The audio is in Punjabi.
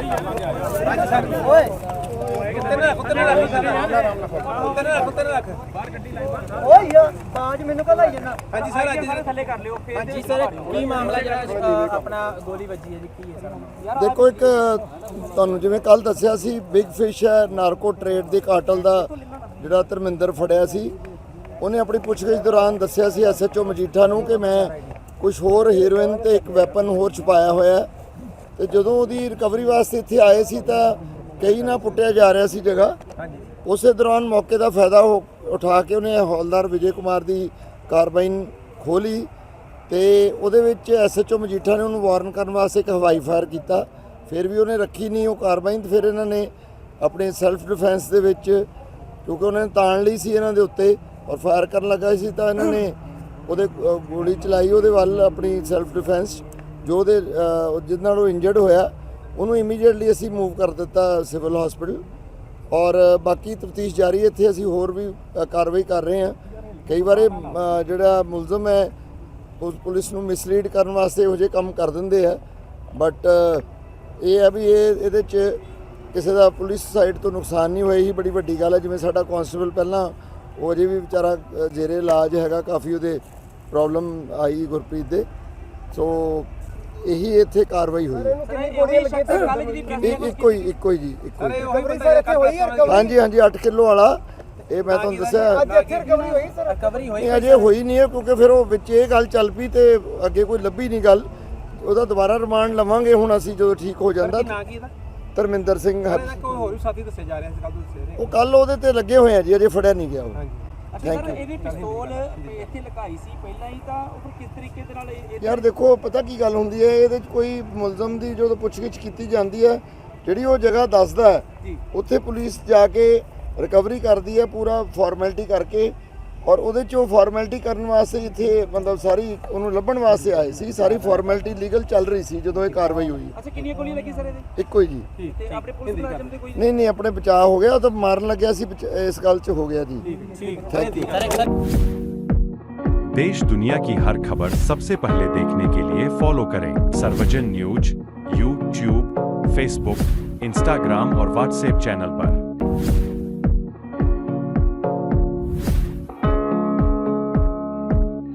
ਓਏ ਕੁੱਤੇ ਨੇ ਕੁੱਤੇ ਨੇ ਰੱਖ ਕੁੱਤੇ ਨੇ ਕੁੱਤੇ ਨੇ ਰੱਖ ਓਏ ਯਾਰ ਬਾਜ ਮੈਨੂੰ ਕਹ ਲਾਈ ਜਨਾ ਹਾਂਜੀ ਸਰ ਅੱਜ ਥੱਲੇ ਕਰ ਲਿਓ ਹਾਂਜੀ ਸਰ ਕੀ ਮਾਮਲਾ ਜਿਹੜਾ ਆਪਣਾ ਗੋਲੀ ਵੱਜੀ ਹੈ ਜੀ ਕੀ ਹੈ ਸਰ ਦੇਖੋ ਇੱਕ, ਤੁਹਾਨੂੰ ਜਿਵੇਂ ਕੱਲ ਦੱਸਿਆ ਸੀ ਬਿਗ ਫਿਸ਼ ਹੈ ਨਾਰਕੋ ਟ੍ਰੇਡ ਦੇ ਕਾਟਲ ਦਾ ਜਿਹੜਾ ਧਰਮਿੰਦਰ ਫੜਿਆ ਸੀ ਉਹਨੇ ਆਪਣੀ ਪੁੱਛਗਿੱਛ ਦੌਰਾਨ ਦੱਸਿਆ ਸੀ ਐਸਐਚਓ ਮਜੀਠਾ ਨੂੰ ਕਿ ਮੈਂ ਕੁਝ ਹੋਰ ਹੀਰੋਇਨ ਤੇ ਇੱਕ ਵੈਪਨ ਹੋਰ ਛੁਪਾਇਆ ਹੋਇਆ ਹੈ। ਤੇ ਜਦੋਂ ਉਹਦੀ ਰਿਕਵਰੀ ਵਾਸਤੇ ਇੱਥੇ ਆਏ ਸੀ ਤਾਂ ਕਈ ਨਾ ਪੁੱਟਿਆ ਜਾ ਰਿਹਾ ਸੀ ਜਗ੍ਹਾ। ਉਸੇ ਦੌਰਾਨ ਮੌਕੇ ਦਾ ਫਾਇਦਾ ਉਠਾ ਕੇ ਉਹਨੇ ਹੌਲਦਾਰ ਵਿਜੇ ਕੁਮਾਰ ਦੀ ਕਾਰਬਾਈਨ ਖੋਲੀ ਤੇ ਉਹਦੇ ਵਿੱਚ ਐਸਐਚਓ ਮਜੀਠਾ ਨੇ ਉਹਨੂੰ ਵਾਰਨ ਕਰਨ ਵਾਸਤੇ ਇੱਕ ਹਵਾਈ ਫਾਇਰ ਕੀਤਾ। ਫਿਰ ਵੀ ਉਹਨੇ ਰੱਖੀ ਨਹੀਂ ਉਹ ਕਾਰਬਾਈਨ ਫਿਰ ਇਹਨਾਂ ਨੇ ਆਪਣੇ ਸੈਲਫ ਡਿਫੈਂਸ ਦੇ ਵਿੱਚ ਕਿਉਂਕਿ ਉਹਨਾਂ ਨੇ ਤਾਣ ਲਈ ਸੀ ਇਹਨਾਂ ਦੇ ਉੱਤੇ ਔਰ ਫਾਇਰ ਕਰਨ ਲੱਗਾ ਸੀ ਤਾਂ ਇਹਨਾਂ ਨੇ ਉਹਦੇ ਗੋਲੀ ਚਲਾਈ ਉਹਦੇ ਵੱਲ ਆਪਣੀ ਸੈਲਫ ਡਿਫੈਂਸ ਜੋ ਉਹਦੇ ਜਿਹਦੇ ਨਾਲ ਉਹ ਇੰਜਰਡ ਹੋਇਆ ਉਹਨੂੰ ਇਮੀਡੀਏਟਲੀ ਅਸੀਂ ਮੂਵ ਕਰ ਦਿੱਤਾ ਸਿਵਲ ਹਸਪੀਟਲ ਔਰ ਬਾਕੀ ਤਫਤੀਸ਼ ਜਾਰੀ ਹੈ ਇੱਥੇ ਅਸੀਂ ਹੋਰ ਵੀ ਕਾਰਵਾਈ ਕਰ ਰਹੇ ਹਾਂ। ਕਈ ਵਾਰ ਅ, ਜਿਹੜਾ ਮੁਲਜ਼ਮ ਹੈ ਉਸ ਪੁਲਿਸ ਨੂੰ ਮਿਸਲੀਡ ਕਰਨ ਵਾਸਤੇ ਇਹੋ ਜਿਹੇ ਕੰਮ ਕਰ ਦਿੰਦੇ ਆ। ਬਟ ਇਹ ਹੈ ਵੀ ਇਹ ਇਹਦੇ 'ਚ ਕਿਸੇ ਦਾ ਪੁਲਿਸ ਸਾਈਡ ਤੋਂ ਨੁਕਸਾਨ ਨਹੀਂ ਹੋਇਆ। ਹੀ ਬੜੀ ਵੱਡੀ ਗੱਲ ਹੈ ਜਿਵੇਂ ਸਾਡਾ ਕਾਂਸਟੇਬਲ ਪਹਿਲਾਂ ਉਹ ਅਜੇ ਵੀ ਵਿਚਾਰਾ ਜੇਰੇ ਇਲਾਜ ਹੈਗਾ ਕਾਫੀ ਉਹਦੇ ਪ੍ਰੋਬਲਮ ਆਈ ਗੁਰਪ੍ਰੀਤ ਦੇ। ਸੋ ਇਹੀ ਇੱਥੇ ਕਾਰਵਾਈ ਹੋਈ ਹੈ। ਕਿੰਨੀ ਗੋਲੀਆਂ ਲੱਗੀਆਂ ਤੇ ਕੱਲ ਜਿਹੜੀ ਇੱਕ- ਇੱਕੋ ਹੀ ਇੱਕੋ ਹੀ ਜੀ ਇੱਕੋ ਹੀ। ਉਹੀ ਬੰਦਾ ਇੱਥੇ ਹੋਈ ਹੈ ਹਾਂਜੀ ਹਾਂਜੀ 8 ਕਿਲੋ ਵਾਲਾ। ਇਹ ਮੈਂ ਤੁਹਾਨੂੰ ਦੱਸਿਆ। ਅੱਜ ਇੱਥੇ ਰਿਕਵਰੀ ਹੋਈ ਸਰ? ਰਿਕਵਰੀ ਹੋਈ ਇਹ ਅਜੇ ਹੋਈ ਨਹੀਂ ਹੈ ਕਿਉਂਕਿ ਫਿਰ ਉਹ ਵਿੱਚ ਇਹ ਗੱਲ ਚੱਲ ਪਈ ਤੇ ਅੱਗੇ ਕੋਈ ਲੱਭੀ ਨਹੀਂ ਗੱਲ। ਉਹਦਾ ਦੁਬਾਰਾ ਰਿਮਾਂਡ ਲਵਾਂਗੇ ਹੁਣ ਅਸੀਂ ਜਦੋਂ ਠੀਕ ਹੋ ਜਾਂਦਾ। ਨਾਂ ਕੀ ਇਹਦਾ? ਧਰਮਿੰਦਰ ਸਿੰਘ ਹਰ- ਇਹਦਾ ਕੋਈ ਹੋਰ ਵੀ ਸਾਥੀ ਦੱਸਿਆ ਜਾ ਰਿਹਾ ਸੀ ਕੱਲ ਉਹ ਕੱਲ ਉਹਦੇ ਤੇ ਲੱਗੇ ਹੋਏ ਆ ਜੀ ਅਜੇ ਫੜਿਆ ਨਹੀਂ ਗਿਆ ਉਹ। ਅੱਛਾ Thank ਸਰ you. ਇਹਦੀ ਪਿਸਤੌਲ ਇੱਥੇ ਲਗਾਈ ਸੀ ਪਹਿਲਾਂ ਹੀ ਤਾਂ ਉਹ ਫਿਰ ਕਿਸ ਤਰੀਕੇ ਦੇ ਨਾਲ ਇਹ ਇਹ- ਯਾਰ ਦੇਖੋ ਪਤਾ ਕੀ ਗੱਲ ਹੁੰਦੀ ਹੈ ਇਹਦੇ 'ਚ ਕੋਈ ਮੁਲਜ਼ਮ ਦੀ ਜਦੋਂ ਪੁੱਛਗਿੱਛ ਕੀਤੀ ਜਾਂਦੀ ਹੈ ਜਿਹੜੀ ਉਹ ਜਗ੍ਹਾ ਦੱਸਦਾ ਹੈ ਉੱਥੇ ਪੁਲਿਸ ਜਾ ਕੇ ਰਿਕਵਰੀ ਕਰਦੀ ਹੈ ਪੂਰਾ ਫਾਰਮੈਲਿਟੀ ਕਰਕੇ ਔਰ ਉਹਦੇ 'ਚ ਉਹ ਫਾਰਮੈਲਿਟੀ ਕਰਨ ਵਾਸਤੇ ਇੱਥੇ ਮਤਲਬ ਸਾਰੀ ਉਹਨੂੰ ਲੱਭਣ ਵਾਸਤੇ ਆਏ ਸੀ ਸਾਰੀ ਫਾਰਮੈਲਿਟੀ ਲੀਗਲ ਚੱਲ ਰਹੀ ਸੀ ਜਦੋਂ ਇਹ ਕਾਰਵਾਈ ਹੋਈ ਅੱਛਾ ਕਿੰਨੀਆਂ ਗੋਲੀਆਂ ਲੱਗੀ ਸਰ ਇਹਦੇ ਇੱਕੋ ਹੀ ਜੀ ਤੇ ਆਪਣੇ ਪੁਲਿਸ ਮੁਲਾਜ਼ਮ ਦੇ ਕੋਈ ਨਹੀਂ ਨਹੀਂ ਆਪਣੇ ਬਚਾਅ ਹੋ ਗਿਆ ਉਹ ਤਾਂ ਮਾਰਨ ਲੱਗਿਆ ਸੀ ਬਚ- ਇਸ ਗੱਲ 'ਚ ਹੋ ਗਿਆ ਜੀ ਥੈਂਕ ਯੂ देश दुनिया की हर खबर सबसे पहले देखने के लिए फॉलो करें Sarvajan news YouTube Facebook Instagram और व्हाट्सएप चैनल पर